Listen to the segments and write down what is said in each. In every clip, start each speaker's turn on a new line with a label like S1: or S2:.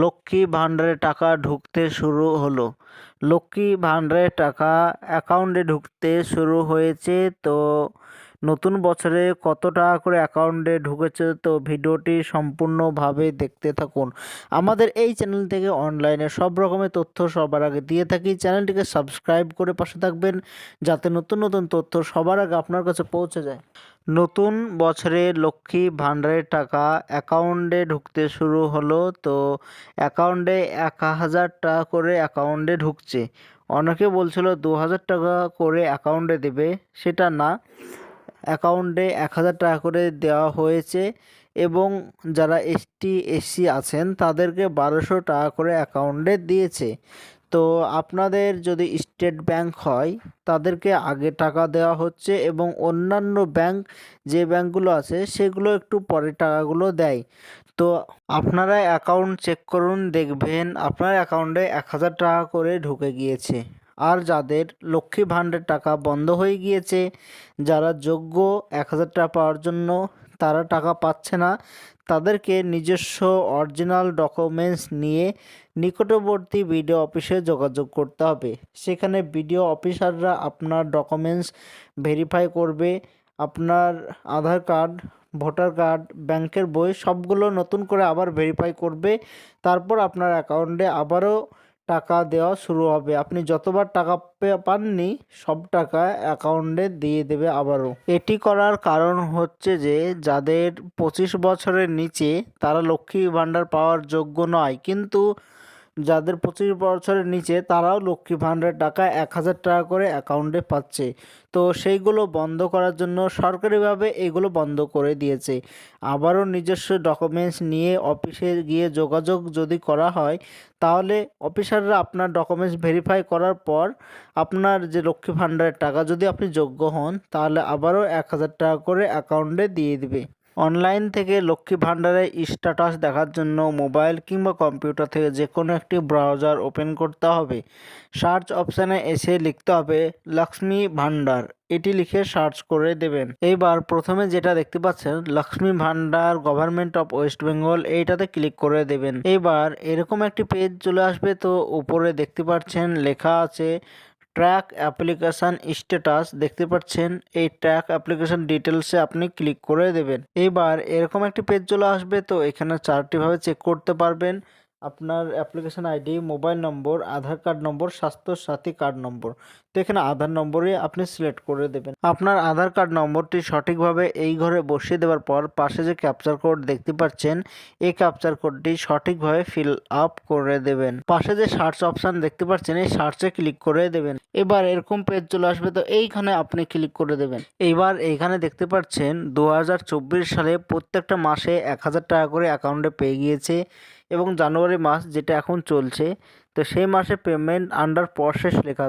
S1: লক্ষ্মী ভাণ্ডারে টাকা ঢুকতে শুরু হলো। লক্ষ্মী ভাণ্ডারে টাকা অ্যাকাউন্টে ঢুকতে শুরু হয়েছে তো নতুন বছরে কত টাকা করে অ্যাকাউন্টে ঢুকেছে তো ভিডিওটি সম্পূর্ণভাবে দেখতে থাকুন। আমাদের এই চ্যানেল থেকে অনলাইনে সব রকমের তথ্য সবার আগে দিয়ে থাকি। চ্যানেলটিকে সাবস্ক্রাইব করে পাশে থাকবেন যাতে নতুন নতুন তথ্য সবার আগে আপনার কাছে পৌঁছে যায়। নতুন বছরে লক্ষ্মী ভাণ্ডারের টাকা অ্যাকাউন্টে ঢুকতে শুরু হলো তো অ্যাকাউন্টে এক হাজার টাকা করে অ্যাকাউন্টে ঢুকছে। অনেকে বলছিল দু হাজার টাকা করে অ্যাকাউন্টে দেবে, সেটা না। অ্যাকাউন্টে এক হাজার টাকা করে দেওয়া হয়েছে এবং যারা এস এসটি এসসি আছেন তাদেরকে বারোশো টাকা করে অ্যাকাউন্টে দিয়েছে। তো আপনাদের যদি স্টেট ব্যাংক হয়, তাদেরকে আগে টাকা দেওয়া হচ্ছে এবং অন্যান্য ব্যাংক যে ব্যাংকগুলো আছে, সেগুলো একটু পরে টাকাগুলো দেয়। তো আপনারা অ্যাকাউন্ট চেক করুন, দেখবেন আপনার অ্যাকাউন্টে এক হাজার টাকা করে ঢুকে গিয়েছে। আর যাদের লক্ষ্মী ভাণ্ডারের টাকা বন্ধ হয়ে গিয়েছে, যারা যোগ্য এক হাজার টাকা পাওয়ার জন্য তারা টাকা পাচ্ছে না, তাদেরকে নিজস্ব অরিজিনাল ডকুমেন্টস নিয়ে নিকটবর্তী বিডিও অফিসে যোগাযোগ করতে হবে। সেখানে বিডিও অফিসাররা আপনার ডকুমেন্টস ভেরিফাই করবে, আপনার আধার কার্ড, ভোটার কার্ড, ব্যাংকের বই সবগুলো নতুন করে আবার ভেরিফাই করবে, তারপর আপনার অ্যাকাউন্টে আবারও টাকা দেওয়া শুরু হবে। আপনি যতবার টাকা পাননি, সব টাকা অ্যাকাউন্টে দিয়ে দেবে আবারও। এটি করার কারণ হচ্ছে যে, যাদের পঁচিশ বছরের নিচে, তারা লক্ষ্মী ভাণ্ডার পাওয়ার যোগ্য নয়। কিন্তু যাদের পঁচিশ বছরের নিচে তারাও লক্ষ্মী ভাণ্ডারের টাকা এক হাজার টাকা করে অ্যাকাউন্টে পাচ্ছে। তো সেইগুলো বন্ধ করার জন্য সরকারিভাবে এগুলো বন্ধ করে দিয়েছে। আবারও নিজস্ব ডকুমেন্টস নিয়ে অফিসে গিয়ে যোগাযোগ যদি করা হয়, তাহলে অফিসাররা আপনার ডকুমেন্টস ভেরিফাই করার পর আপনার যে লক্ষ্মী ভাণ্ডারের টাকা যদি আপনি যোগ্য হন, তাহলে আবারও এক হাজার টাকা করে অ্যাকাউন্টে দিয়ে দিবে। অনলাইন থেকে লক্ষ্মী ভাণ্ডারের স্ট্যাটাস দেখার জন্য মোবাইল কিংবা কম্পিউটার থেকে যে কোনো একটি ব্রাউজার ওপেন করতে হবে। সার্চ অপশানে এসে লিখতে হবে, লক্ষ্মী ভাণ্ডার। এটি লিখে সার্চ করে দেবেন। এইবার প্রথমে যেটা দেখতে পাচ্ছেন, লক্ষ্মী ভাণ্ডার গভর্নমেন্ট অফ ওয়েস্ট বেঙ্গল, এইটাতে ক্লিক করে দেবেন। এবার এরকম একটি পেজ চলে আসবে, তো উপরে দেখতে পাচ্ছেন লেখা আছে ট্র্যাক অ্যাপ্লিকেশান স্ট্যাটাস দেখতে পাচ্ছেন। এই ট্র্যাক অ্যাপ্লিকেশান ডিটেলসে আপনি ক্লিক করে দেবেন। এবার এরকম একটি পেজ চলে আসবে, তো এখানে চারটিভাবে চেক করতে পারবেন। আপনার application ID mobile number Aadhaar card number Swasthya Sathi card নম্বর তো এখানে আধার নম্বরে আপনি সিলেক্ট করে দেবেন। আপনার আধার কার্ড নম্বরটি সঠিকভাবে এই ঘরে বসিয়ে দেওয়ার পর পাশে যে ক্যাপচার কোড দেখতে পাচ্ছেন, এই ক্যাপচার কোডটি সঠিকভাবে ফিল আপ করে দেবেন। পাশে যে সার্চ অপশান দেখতে পাচ্ছেন, এই সার্চে ক্লিক করে দেবেন। এবার এরকম পেজ চলে আসবে, তো এইখানে আপনি ক্লিক করে দেবেন। এইবার এইখানে দেখতে পাচ্ছেন দু হাজার চব্বিশ সালে প্রত্যেকটা মাসে এক হাজার টাকা করে অ্যাকাউন্টে পেয়ে গিয়েছে। এবং জানুয়ারি মাস যেটা এখন চলছে, তো সেই মাসে পেমেন্ট আন্ডার প্রসেস লেখা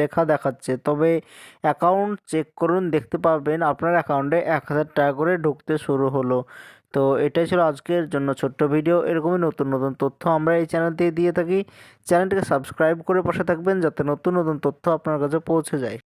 S1: লেখা দেখাচ্ছে। তবে অ্যাকাউন্ট চেক করুন, দেখতে পাবেন আপনার অ্যাকাউন্টে এক হাজার টাকা করে ঢুকতে শুরু হলো। তো এটাই ছিল আজকের জন্য ছোট্ট ভিডিও এরকমই নতুন নতুন তথ্য আমরা এই চ্যানেল থেকে দিয়ে থাকি। চ্যানেলটিকে সাবস্ক্রাইব করে পাশে থাকবেন যাতে নতুন নতুন তথ্য আপনার কাছে পৌঁছে যায়।